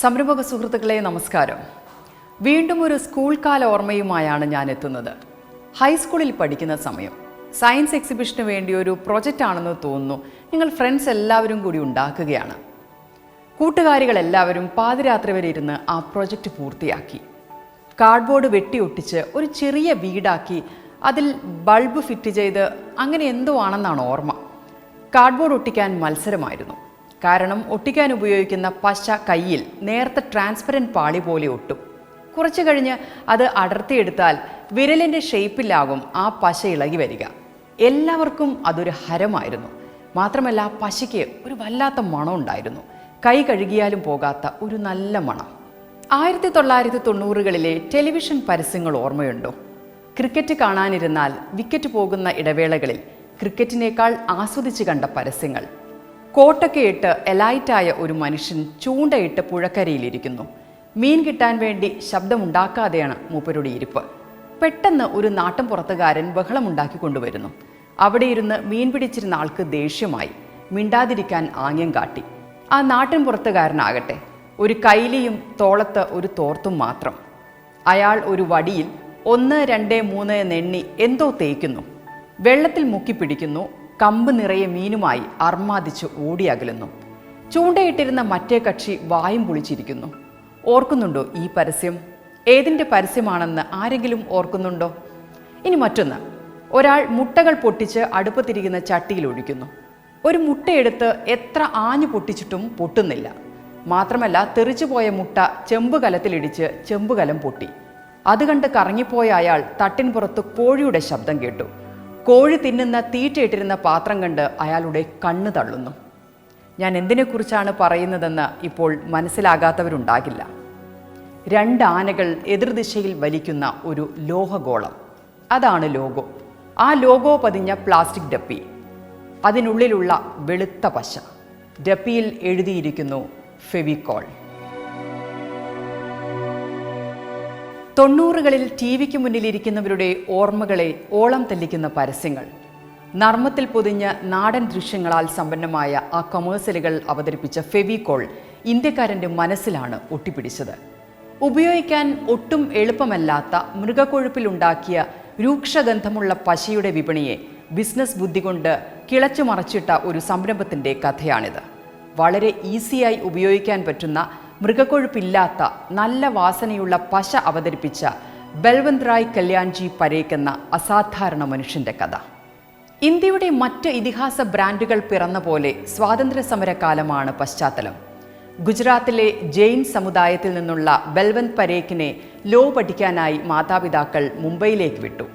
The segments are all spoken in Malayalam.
സംരംഭക സുഹൃത്തുക്കളെ നമസ്കാരം. വീണ്ടും ഒരു സ്കൂൾ കാല ഓർമ്മയുമായാണ് ഞാൻ എത്തുന്നത് ഹൈസ്കൂളിൽ പഠിക്കുന്ന സമയം. സയൻസ് എക്സിബിഷന് വേണ്ടി ഒരു പ്രൊജക്റ്റ് ആണെന്ന് തോന്നുന്നു. നിങ്ങൾ ഫ്രണ്ട്സ് എല്ലാവരും കൂടി ഉണ്ടാക്കുകയാണ്. കൂട്ടുകാരികളെല്ലാവരും പാതിരാത്രി വരെ ഇരുന്ന് ആ പ്രൊജക്റ്റ് പൂർത്തിയാക്കി. കാർഡ്ബോർഡ് വെട്ടിയൊട്ടിച്ച് ഒരു ചെറിയ വീടാക്കി അതിൽ ബൾബ് ഫിറ്റ് ചെയ്ത് അങ്ങനെ എന്തോ ആണെന്നാണ് ഓർമ്മ. കാർഡ്ബോർഡ് ഒട്ടിക്കാൻ മത്സരമായിരുന്നു. കാരണം ഒട്ടിക്കാൻ ഉപയോഗിക്കുന്ന പശ കയ്യിൽ നേരത്തെ ട്രാൻസ്പെറന്റ് പാളി പോലെ ഒട്ടും. കുറച്ചു കഴിഞ്ഞ് അത് അടർത്തിയെടുത്താൽ വിരലിന്റെ ഷേപ്പിലാകും ആ പശ ഇളകി വരിക. എല്ലാവർക്കും അതൊരു ഹരമായിരുന്നു. മാത്രമല്ല ആ പശയ്ക്ക് ഒരു വല്ലാത്ത മണം ഉണ്ടായിരുന്നു. കൈ കഴുകിയാലും പോകാത്ത ഒരു നല്ല മണം. ആയിരത്തി തൊള്ളായിരത്തി തൊണ്ണൂറുകളിലെ ടെലിവിഷൻ പരസ്യങ്ങൾ ഓർമ്മയുണ്ടോ? ക്രിക്കറ്റ് കാണാനിരുന്നാൽ വിക്കറ്റ് പോകുന്ന ഇടവേളകളിൽ ക്രിക്കറ്റിനേക്കാൾ ആസ്വദിച്ച് കണ്ട പരസ്യങ്ങൾ. കോട്ടൊക്കെ ഇട്ട് എലൈറ്റായ ഒരു മനുഷ്യൻ ചൂണ്ടയിട്ട് പുഴക്കരയിലിരിക്കുന്നു. മീൻ കിട്ടാൻ വേണ്ടി ശബ്ദമുണ്ടാക്കാതെയാണ് മൂപ്പരുടെ ഇരിപ്പ്. പെട്ടെന്ന് ഒരു നാട്ടും പുറത്തുകാരൻ ബഹളമുണ്ടാക്കി കൊണ്ടുവരുന്നു. അവിടെ ഇരുന്ന് മീൻ പിടിച്ചിരുന്ന ആൾക്ക് ദേഷ്യമായി. മിണ്ടാതിരിക്കാൻ ആംഗ്യം കാട്ടി. ആ നാട്ടിൻ പുറത്തുകാരനാകട്ടെ. ഒരു കൈലിയും തോളത്ത് ഒരു തോർത്തും മാത്രം. അയാൾ ഒരു വടിയിൽ ഒന്ന് രണ്ട് മൂന്ന് എന്നെണ്ണി എന്തോ തേക്കുന്നു വെള്ളത്തിൽ മുക്കി പിടിക്കുന്നു. കമ്പ് നിറയെ മീനുമായി അർമാദിച്ച് ഓടിയകലുന്നു. ചൂണ്ടയിട്ടിരുന്ന മറ്റേ കക്ഷി വായും പൊളിച്ചിരിക്കുന്നു. ഓർക്കുന്നുണ്ടോ ഈ പരസ്യം? ഏതിന്റെ പരസ്യമാണെന്ന് ആരെങ്കിലും ഓർക്കുന്നുണ്ടോ? ഇനി മറ്റൊന്ന്. ഒരാൾ മുട്ടകൾ പൊട്ടിച്ച് അടുപ്പത്തിരിക്കുന്ന ചട്ടിയിൽ ഒഴിക്കുന്നു. ഒരു മുട്ടയെടുത്ത് എത്ര ആഞ്ഞു പൊട്ടിച്ചിട്ടും പൊട്ടുന്നില്ല. മാത്രമല്ല തെറിച്ചുപോയ മുട്ട ചെമ്പ് കലത്തിലിടിച്ച് ചെമ്പുകലം പൊട്ടി. അത് കണ്ട് കറങ്ങിപ്പോയ അയാൾ തട്ടിൻ പുറത്ത് കോഴിയുടെ ശബ്ദം കേട്ടു. കോഴി തിന്നുന്ന തീറ്റയിട്ടിരുന്ന പാത്രം കണ്ട് അയാളുടെ കണ്ണ് തള്ളുന്നു. ഞാൻ എന്തിനെക്കുറിച്ചാണ് പറയുന്നതെന്ന് ഇപ്പോൾ മനസ്സിലാകാത്തവരുണ്ടാകില്ല. രണ്ട് ആനകൾ എതിർദിശയിൽ വലിക്കുന്ന ഒരു ലോഹഗോളം. അതാണ് ലോഗോ. ആ ലോഗോ പതിഞ്ഞ പ്ലാസ്റ്റിക് ഡപ്പി. അതിനുള്ളിലുള്ള വെളുത്ത പശ. ഡപ്പിയിൽ എഴുതിയിരിക്കുന്നു ഫെവിക്കോൾ. തൊണ്ണൂറുകളിൽ ടി വിക്ക് മുന്നിലിരിക്കുന്നവരുടെ ഓർമ്മകളെ ഓളം തെല്ലിക്കുന്ന പരസ്യങ്ങൾ. നർമ്മത്തിൽ പൊതിഞ്ഞ നാടൻ ദൃശ്യങ്ങളാൽ സമ്പന്നമായ ആ കൊമേഴ്സ്യലുകൾ അവതരിപ്പിച്ച ഫെവിക്കോൾ ഇന്ത്യക്കാരന്റെ മനസ്സിലാണ് ഒട്ടിപ്പിടിച്ചത്. ഉപയോഗിക്കാൻ ഒട്ടും എളുപ്പമല്ലാത്ത മൃഗക്കൊഴുപ്പിലുണ്ടാക്കിയ രൂക്ഷഗന്ധമുള്ള പശയുടെ വിപണിയെ ബിസിനസ് ബുദ്ധി കൊണ്ട് കിളച്ചു മറച്ചിട്ട ഒരു സംരംഭത്തിന്റെ കഥയാണിത്. വളരെ ഈസിയായി ഉപയോഗിക്കാൻ പറ്റുന്ന മൃഗക്കൊഴുപ്പില്ലാത്ത നല്ല വാസനയുള്ള പശ അവതരിപ്പിച്ച ബൽവന്ത് റായ് കല്യാൺജി പരേക്കെന്ന അസാധാരണ മനുഷ്യന്റെ കഥ. ഇന്ത്യയുടെ മറ്റ് ഇതിഹാസ ബ്രാൻഡുകൾ പിറന്ന പോലെ സ്വാതന്ത്ര്യ സമരകാലമാണ് പശ്ചാത്തലം. ഗുജറാത്തിലെ ജെയിൻ സമുദായത്തിൽ നിന്നുള്ള ബൽവന്ത് പരേഖിനെ ലോ പഠിക്കാനായി മാതാപിതാക്കൾ മുംബൈയിലേക്ക് വിട്ടു.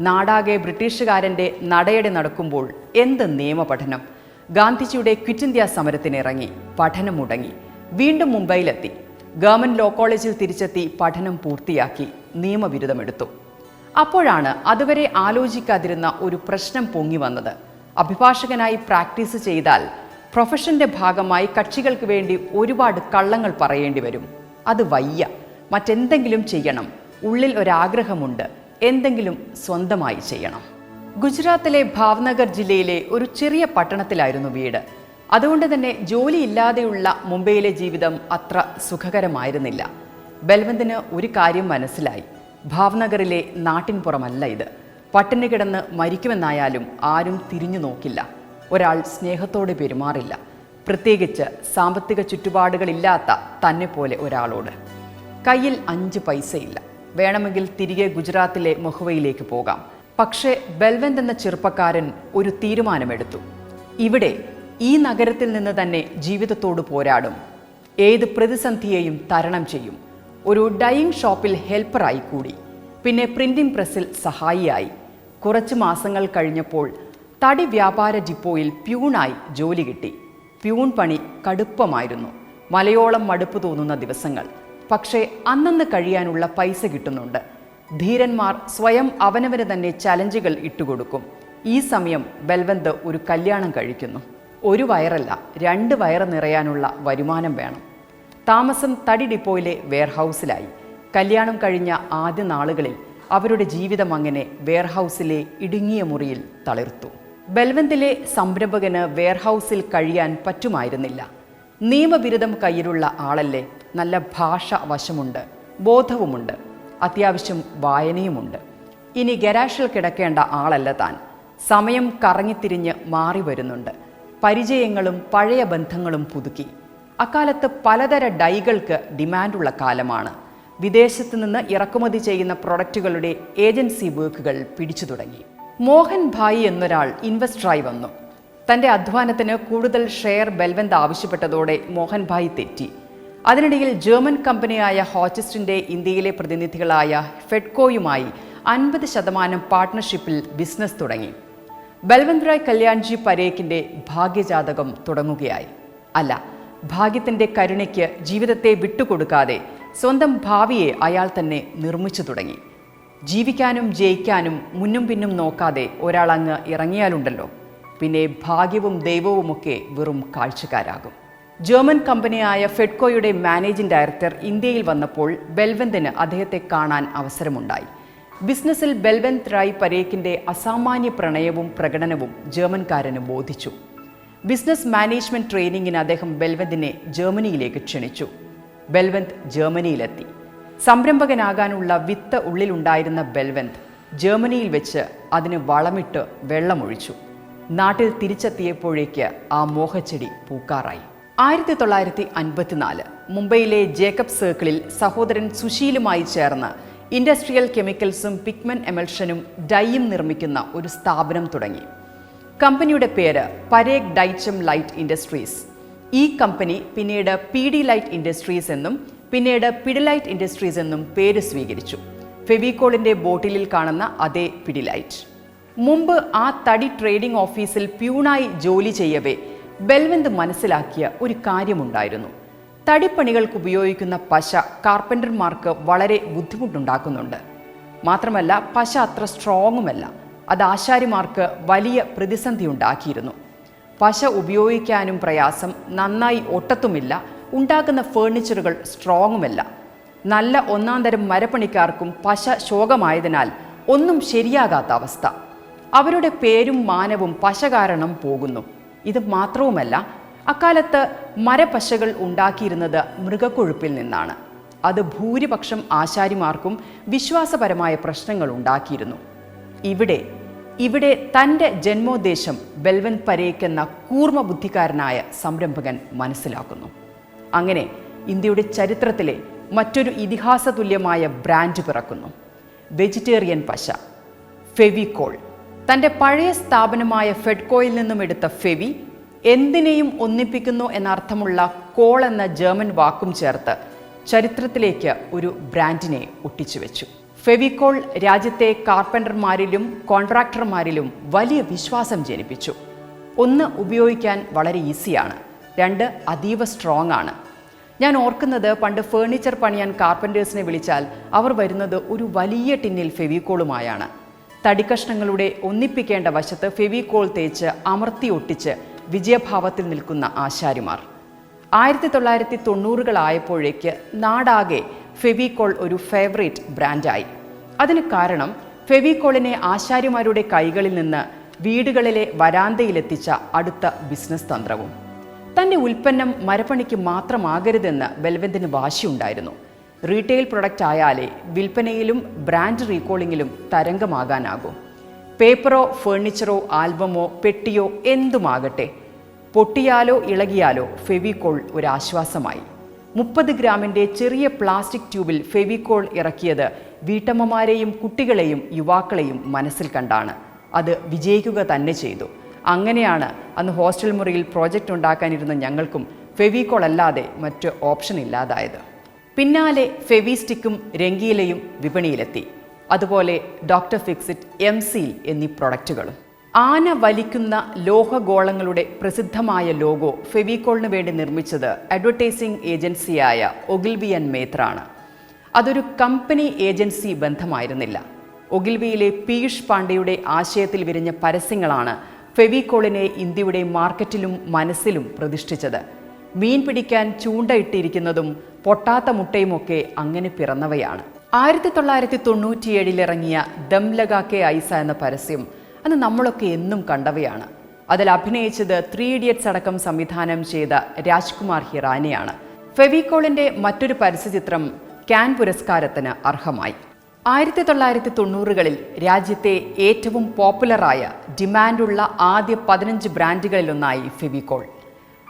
നാടാകെ ബ്രിട്ടീഷുകാരന്റെ നടയടി നടക്കുമ്പോൾ എന്ത് നിയമപഠനം? ഗാന്ധിജിയുടെ ക്വിറ്റ് ഇന്ത്യ സമരത്തിനിറങ്ങി പഠനം മുടങ്ങി. വീണ്ടും മുംബൈയിലെത്തി. ഗവൺമെന്റ് ലോ കോളേജിൽ തിരിച്ചെത്തി പഠനം പൂർത്തിയാക്കി നിയമബിരുദമെടുത്തു. അപ്പോഴാണ് അതുവരെ ആലോചിക്കാതിരുന്ന ഒരു പ്രശ്നം പൊങ്ങി വന്നത്. അഭിഭാഷകനായി പ്രാക്ടീസ് ചെയ്താൽ പ്രൊഫഷന്റെ ഭാഗമായി കക്ഷികൾക്ക് വേണ്ടി ഒരുപാട് കള്ളങ്ങൾ പറയേണ്ടി വരും. അത് വയ്യ. മറ്റെന്തെങ്കിലും ചെയ്യണം. ഉള്ളിൽ ഒരാഗ്രഹമുണ്ട്. എന്തെങ്കിലും സ്വന്തമായി ചെയ്യണം. ഗുജറാത്തിലെ ഭാവ്നഗർ ജില്ലയിലെ ഒരു ചെറിയ പട്ടണത്തിലായിരുന്നു വീട്. അതുകൊണ്ട് തന്നെ ജോലിയില്ലാതെയുള്ള മുംബൈയിലെ ജീവിതം അത്ര സുഖകരമായിരുന്നില്ല. ബൽവന്തിന് ഒരു കാര്യം മനസ്സിലായി. ഭാവ്നഗറിലെ നാട്ടിൻപുറമല്ല ഇത്. പട്ടിണി കിടന്ന് മരിക്കുമെന്നായാലും ആരും തിരിഞ്ഞു നോക്കില്ല. ഒരാൾ സ്നേഹത്തോടെ പെരുമാറില്ല. പ്രത്യേകിച്ച് സാമ്പത്തിക ചുറ്റുപാടുകളില്ലാത്ത തന്നെ പോലെ ഒരാളോട്. കയ്യിൽ അഞ്ച് പൈസയില്ല. വേണമെങ്കിൽ തിരികെ ഗുജറാത്തിലെ മൊഹുവയിലേക്ക് പോകാം. പക്ഷേ ബൽവന്ത് എന്ന ചെറുപ്പക്കാരൻ ഒരു തീരുമാനമെടുത്തു. ഇവിടെ ഈ നഗരത്തിൽ നിന്ന് തന്നെ ജീവിതത്തോട് പോരാടും. ഏത് പ്രതിസന്ധിയെയും തരണം ചെയ്യും. ഒരു ഡൈയിങ് ഷോപ്പിൽ ഹെൽപ്പറായി കൂടി. പിന്നെ പ്രിന്റിംഗ് പ്രസ്സിൽ സഹായിയായി. കുറച്ച് മാസങ്ങൾ കഴിഞ്ഞപ്പോൾ തടി വ്യാപാര ഡിപ്പോയിൽ പ്യൂണായി ജോലി കിട്ടി. പ്യൂൺ പണി കടുപ്പമായിരുന്നു. മലയോളം മടുപ്പ് തോന്നുന്ന ദിവസങ്ങൾ. പക്ഷേ അന്നന്ന് കഴിയാനുള്ള പൈസ കിട്ടുന്നുണ്ട്. ധീരന്മാർ സ്വയം അവനവന് തന്നെ ചലഞ്ചുകൾ ഇട്ടുകൊടുക്കും. ഈ സമയം ബൽവന്ത് ഒരു കല്യാണം കഴിക്കുന്നു. ഒരു വയറല്ല രണ്ട് വയറ് നിറയാനുള്ള വരുമാനം വേണം. താമസം തടി ഡിപ്പോയിലെ വെയർഹൗസിലായി. കല്യാണം കഴിഞ്ഞ ആദ്യ നാളുകളിൽ അവരുടെ ജീവിതം അങ്ങനെ വെയർഹൗസിലെ ഇടുങ്ങിയ മുറിയിൽ തളിർത്തു. ബൽവന്തിലെ സംരംഭകന് വെയർഹൗസിൽ കഴിയാൻ പറ്റുമായിരുന്നില്ല. നിയമബിരുദം കയ്യിലുള്ള ആളല്ലേ നല്ല ഭാഷ വശമുണ്ട് ബോധവുമുണ്ട് അത്യാവശ്യം വായനയുമുണ്ട്. ഇനി ഗരാഷിൽ കിടക്കേണ്ട ആളല്ല താൻ. സമയം കറങ്ങിത്തിരിഞ്ഞ് മാറി വരുന്നുണ്ട്. പരിചയങ്ങളും പഴയ ബന്ധങ്ങളും പുതുക്കി. അക്കാലത്ത് പലതര ഡൈകൾക്ക് ഡിമാൻഡുള്ള കാലമാണ്. വിദേശത്ത് നിന്ന് ഇറക്കുമതി ചെയ്യുന്ന പ്രൊഡക്റ്റുകളുടെ ഏജൻസി വർക്കുകൾ പിടിച്ചു തുടങ്ങി. മോഹൻ ഭായി എന്നൊരാൾ ഇൻവെസ്റ്ററായി വന്നു. തന്റെ അധ്വാനത്തിന് കൂടുതൽ ഷെയർ ബൽവന്ത് ആവശ്യപ്പെട്ടതോടെ മോഹൻ ഭായി തെറ്റി. അതിനിടയിൽ ജർമ്മൻ കമ്പനിയായ ഹോച്ചസ്റ്റിന്റെ ഇന്ത്യയിലെ പ്രതിനിധികളായ ഫെഡ്കോയുമായി അൻപത് ശതമാനം പാർട്ട്ണർഷിപ്പിൽ ബിസിനസ് തുടങ്ങി. ബൽവന്ത് റായ് കല്യാൺജി പരേഖിന്റെ ഭാഗ്യജാതകം തുടങ്ങുകയായി. അല്ല ഭാഗ്യത്തിന്റെ കരുണയ്ക്ക് ജീവിതത്തെ വിട്ടുകൊടുക്കാതെ സ്വന്തം ഭാവിയെ അയാൾ തന്നെ നിർമ്മിച്ചു തുടങ്ങി. ജീവിക്കാനും ജയിക്കാനും മുന്നും പിന്നും നോക്കാതെ ഒരാൾ അങ്ങ് ഇറങ്ങിയാലുണ്ടല്ലോ. പിന്നെ ഭാഗ്യവും ദൈവവുമൊക്കെ വെറും കാഴ്ചക്കാരാകും. ജർമ്മൻ കമ്പനിയായ ഫെഡ്കോയുടെ മാനേജിംഗ് ഡയറക്ടർ ഇന്ത്യയിൽ വന്നപ്പോൾ ബെൽവന്തിന് അദ്ദേഹത്തെ കാണാൻ അവസരമുണ്ടായി. ബിസിനസ്സിൽ ബെൽവെന്ത് റായ് പരേക്കിന്റെ അസാമാന്യ പ്രണയവും പ്രകടനവും ജർമ്മൻകാരന് ബോധിച്ചു. ബിസിനസ് മാനേജ്മെന്റ് ട്രെയിനിങ്ങിന് അദ്ദേഹം ബെൽവന്തിനെ ജർമ്മനിയിലേക്ക് ക്ഷണിച്ചു. ബെൽവെന്ത് ജർമ്മനിയിലെത്തി. സംരംഭകനാകാനുള്ള വിത്ത് ഉള്ളിലുണ്ടായിരുന്ന ബെൽവെന്ത് ജർമ്മനിയിൽ വെച്ച് അതിന് വളമിട്ട് വെള്ളമൊഴിച്ചു. നാട്ടിൽ തിരിച്ചെത്തിയപ്പോഴേക്ക് ആ മോഹച്ചെടി പൂക്കാറായി. ആയിരത്തി തൊള്ളായിരത്തി അൻപത്തിനാല് മുംബൈയിലെ ജേക്കബ് സർക്കിളിൽ സഹോദരൻ സുശീലുമായി ചേർന്ന് ഇൻഡസ്ട്രിയൽ കെമിക്കൽസും പിഗ്മെന്റ് എമൽഷനും ഡൈയും നിർമ്മിക്കുന്ന ഒരു സ്ഥാപനം തുടങ്ങി. കമ്പനിയുടെ പേര് പരേഗ് ഡൈച്ചം ലൈറ്റ് ഇൻഡസ്ട്രീസ്. ഈ കമ്പനി പിന്നീട് പി ഡി ലൈറ്റ് ഇൻഡസ്ട്രീസ് എന്നും പിന്നീട് പിഡിലൈറ്റ് ഇൻഡസ്ട്രീസ് എന്നും പേര് സ്വീകരിച്ചു. ഫെവിക്കോളിന്റെ ബോട്ടിലിൽ കാണുന്ന അതേ പിഡിലൈറ്റ് മുമ്പ് ആ തടി ട്രേഡിംഗ് ഓഫീസിൽ പ്യൂണായി ജോലി ചെയ്യവേ ബെൽവന്ത് മനസ്സിലാക്കിയ ഒരു കാര്യമുണ്ടായിരുന്നു. തടിപ്പണികൾക്ക് ഉപയോഗിക്കുന്ന പശ കാർപ്പന്റർമാർക്ക് വളരെ ബുദ്ധിമുട്ടുണ്ടാക്കുന്നുണ്ട്. മാത്രമല്ല പശ അത്ര സ്ട്രോങ്ങുമല്ല. അത് ആശാരിമാർക്ക് വലിയ പ്രതിസന്ധി ഉണ്ടാക്കിയിരുന്നു. പശ ഉപയോഗിക്കാനും പ്രയാസം നന്നായി ഒട്ടത്തുമില്ല. ഉണ്ടാക്കുന്ന ഫേർണിച്ചറുകൾ സ്ട്രോങ്ങുമല്ല. നല്ല ഒന്നാം തരം മരപ്പണിക്കാർക്കും പശ ശോകമായതിനാൽ ഒന്നും ശരിയാകാത്ത അവസ്ഥ. അവരുടെ പേരും മാനവും പശ കാരണം പോകുന്നു. ഇത് മാത്രവുമല്ല അക്കാലത്ത് മരപ്പശകൾ ഉണ്ടാക്കിയിരുന്നത് മൃഗക്കൊഴുപ്പിൽ നിന്നാണ്. അത് ഭൂരിപക്ഷം ആശാരിമാർക്കും വിശ്വാസപരമായ പ്രശ്നങ്ങൾ ഉണ്ടാക്കിയിരുന്നു. ഇവിടെ ഇവിടെ തന്റെ ജന്മോദ്ദേശം ബെൽവൻ പരേഖ് എന്ന കൂർമ്മ ബുദ്ധിക്കാരനായ സംരംഭകൻ മനസ്സിലാക്കുന്നു. അങ്ങനെ ഇന്ത്യയുടെ ചരിത്രത്തിലെ മറ്റൊരു ഇതിഹാസ തുല്യമായ ബ്രാൻഡ് പിറക്കുന്നു. വെജിറ്റേറിയൻ പശ ഫെവിക്കോൾ തന്റെ പഴയ സ്ഥാപനമായ ഫെഡ്കോയിൽ നിന്നും എടുത്ത ഫെവി എന്തിനേയും ഒന്നിപ്പിക്കുന്നു എന്നർത്ഥമുള്ള കോൾ എന്ന ജർമ്മൻ വാക്കും ചേർത്ത് ചരിത്രത്തിലേക്ക് ഒരു ബ്രാൻഡിനെ ഒട്ടിച്ചു വെച്ചു ഫെവിക്കോൾ രാജ്യത്തെ കാർപ്പന്റർമാരിലും കോൺട്രാക്ടർമാരിലും വലിയ വിശ്വാസം ജനിപ്പിച്ചു. ഒന്ന് ഉപയോഗിക്കാൻ വളരെ ഈസിയാണ് രണ്ട് അതീവ സ്ട്രോങ് ആണ് ഞാൻ ഓർക്കുന്നത് പണ്ട് ഫേർണിച്ചർ പണിയാൻ കാർപ്പന്റേഴ്സിനെ വിളിച്ചാൽ അവർ വരുന്നത് ഒരു വലിയ ടിന്നിൽ ഫെവിക്കോളുമായാണ് തടിക്കഷ്ണങ്ങളുടെ ഒന്നിപ്പിക്കേണ്ട വശത്ത് ഫെവിക്കോൾ തേച്ച് അമർത്തി ഒട്ടിച്ച് വിജയഭാവത്തിൽ നിൽക്കുന്ന ആശാരിമാർ. ആയിരത്തി തൊള്ളായിരത്തി തൊണ്ണൂറുകളായപ്പോഴേക്ക് നാടാകെ ഫെവിക്കോൾ ഒരു ഫേവറേറ്റ് ബ്രാൻഡായി. അതിന് കാരണം ഫെവിക്കോളിനെ ആശാരിമാരുടെ കൈകളിൽ നിന്ന് വീടുകളിലെ വരാന്തയിലെത്തിച്ച അടുത്ത ബിസിനസ് തന്ത്രവും. തന്റെ ഉൽപ്പന്നം മരപ്പണിക്ക് മാത്രമാകരുതെന്ന് ബൽവന്തിന് വാശിയുണ്ടായിരുന്നു. റീറ്റെയിൽ പ്രൊഡക്റ്റ് ആയാലേ വിൽപ്പനയിലും ബ്രാൻഡ് റീകോളിങ്ങിലും തരംഗമാകാനാകൂ. പേപ്പറോ ഫേർണിച്ചറോ ആൽബമോ പെട്ടിയോ എന്തുമാകട്ടെ പൊട്ടിയാലോ ഇളകിയാലോ ഫെവിക്കോൾ ഒരാശ്വാസമായി. മുപ്പത് ഗ്രാമിന്റെ ചെറിയ പ്ലാസ്റ്റിക് ട്യൂബിൽ ഫെവിക്കോൾ ഇറക്കിയത് വീട്ടമ്മമാരെയും കുട്ടികളെയും യുവാക്കളെയും മനസ്സിൽ കണ്ടാണ്. അത് വിജയിക്കുക തന്നെ ചെയ്തു. അങ്ങനെയാണ് അന്ന് ഹോസ്റ്റൽ മുറിയിൽ പ്രോജക്റ്റ് ഉണ്ടാക്കാനിരുന്ന ഞങ്ങൾക്കും ഫെവിക്കോൾ അല്ലാതെ മറ്റ് ഓപ്ഷൻ ഇല്ലാതായത്. പിന്നാലെ ഫെവിസ്റ്റിക്കും രംഗീലയും വിപണിയിലെത്തി. അതുപോലെ ഡോക്ടർ ഫിക്സിറ്റ് എം സീൽ എന്നീ പ്രൊഡക്റ്റുകളും. ആന വലിക്കുന്ന ലോഹഗോളങ്ങളുടെ പ്രസിദ്ധമായ ലോഗോ ഫെവിക്കോളിന് വേണ്ടി നിർമ്മിച്ചത് അഡ്വർടൈസിംഗ് ഏജൻസിയായ ഒഗിൽവിയൻ ആൻഡ് മേത്രാണ്. അതൊരു കമ്പനി ഏജൻസി ബന്ധമായിരുന്നില്ല. ഒഗിൽവിയിലെ പീയൂഷ് പാണ്ഡെയുടെ ആശയത്തിൽ വിരിഞ്ഞ പരസ്യങ്ങളാണ് ഫെവിക്കോളിനെ ഇന്ത്യയുടെ മാർക്കറ്റിലും മനസ്സിലും പ്രതിഷ്ഠിച്ചത്. മീൻ പിടിക്കാൻ ചൂണ്ടയിട്ടിരിക്കുന്നതും പൊട്ടാത്ത മുട്ടയുമൊക്കെ അങ്ങനെ പിറന്നവയാണ്. ആയിരത്തി തൊള്ളായിരത്തി തൊണ്ണൂറ്റിയേഴിൽ ഇറങ്ങിയ ദം ലഗാക്കെ ഐസ എന്ന പരസ്യം അന്ന് നമ്മളൊക്കെ എന്നും കണ്ടവയാണ്. അതിൽ അഭിനയിച്ചത് ത്രീ ഇഡിയറ്റ്സ് അടക്കം സംവിധാനം ചെയ്ത രാജ്കുമാർ ഹിറാനിയാണ്. ഫെവിക്കോളിന്റെ മറ്റൊരു പരസ്യചിത്രം ക്യാൻ പുരസ്കാരത്തിന് അർഹമായി. ആയിരത്തി തൊള്ളായിരത്തി തൊണ്ണൂറുകളിൽ രാജ്യത്തെ ഏറ്റവും പോപ്പുലറായ ഡിമാൻഡുള്ള ആദ്യ പതിനഞ്ച് ബ്രാൻഡുകളിലൊന്നായി ഫെവിക്കോൾ.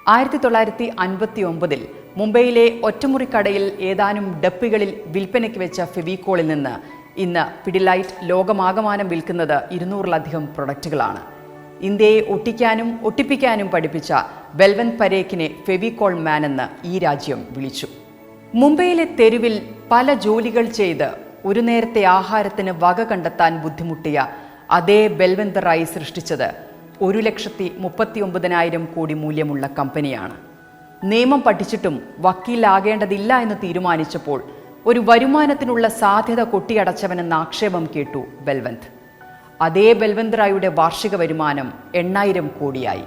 ആയിരത്തി തൊള്ളായിരത്തി അൻപത്തി ഒമ്പതിൽ മുംബൈയിലെ ഒറ്റമുറിക്കടയിൽ ഏതാനും ഡപ്പികളിൽ വിൽപ്പനയ്ക്ക് വെച്ച ഫെവിക്കോളിൽ നിന്ന് ഇന്ന് പിഡിലൈറ്റ് ലോകമാകമാനം വിൽക്കുന്നത് ഇരുന്നൂറിലധികം പ്രൊഡക്റ്റുകളാണ്. ഇന്ത്യയെ ഒട്ടിക്കാനും ഒട്ടിപ്പിക്കാനും പഠിപ്പിച്ച ബെൽവന്ത് പരേഖിനെ ഫെവിക്കോൾ മാൻ എന്ന് ഈ രാജ്യം വിളിച്ചു. മുംബൈയിലെ തെരുവിൽ പല ജോലികൾ ചെയ്ത് ഒരു നേരത്തെ ആഹാരത്തിന് വക കണ്ടെത്താൻ ബുദ്ധിമുട്ടിയ അതേ ബെൽവന്ത് റായി സൃഷ്ടിച്ചത് ഒരു ലക്ഷത്തി മുപ്പത്തി ഒമ്പതിനായിരം കോടി മൂല്യമുള്ള കമ്പനിയാണ്. നിയമം പഠിച്ചിട്ടും വക്കീലാകേണ്ടതില്ല എന്ന് തീരുമാനിച്ചപ്പോൾ ഒരു വരുമാനത്തിനുള്ള സാധ്യത കൊട്ടിയടച്ചവനെന്ന ആക്ഷേപം കേട്ടു ബൽവന്ത്. അതേ ബൽവന്ത് റായുടെ വാർഷിക വരുമാനം എണ്ണായിരം കോടിയായി.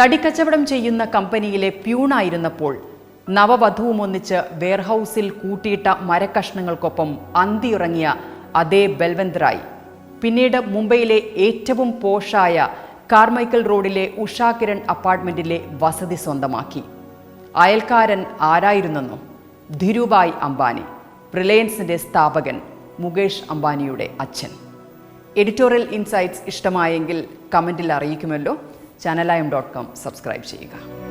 തടിക്കച്ചവടം ചെയ്യുന്ന കമ്പനിയിലെ പ്യൂണായിരുന്നപ്പോൾ നവവധുവും ഒന്നിച്ച് വെയർഹൌസിൽ കൂട്ടിയിട്ട മരക്കഷ്ണങ്ങൾക്കൊപ്പം അന്തിയിറങ്ങിയ അതേ ബൽവന്ത് റായ്. പിന്നീട് മുംബൈയിലെ ഏറ്റവും പോഷായ കാർമൈക്കൽ റോഡിലെ ഉഷാകിരൺ അപ്പാർട്ട്മെന്റിലെ വസതി സ്വന്തമാക്കി. അയൽക്കാരൻ ആരായിരുന്നെന്നും? ധിരുഭായ് അംബാനി റിലയൻസിന്റെ സ്ഥാപകൻ മുകേഷ് അംബാനിയുടെ അച്ഛൻ. എഡിറ്റോറിയൽ ഇൻസൈറ്റ്സ് ഇഷ്ടമായെങ്കിൽ കമന്റിൽ അറിയിക്കുമല്ലോ. ചാനലയം ഡോട്ട് കോം സബ്സ്ക്രൈബ് ചെയ്യുക.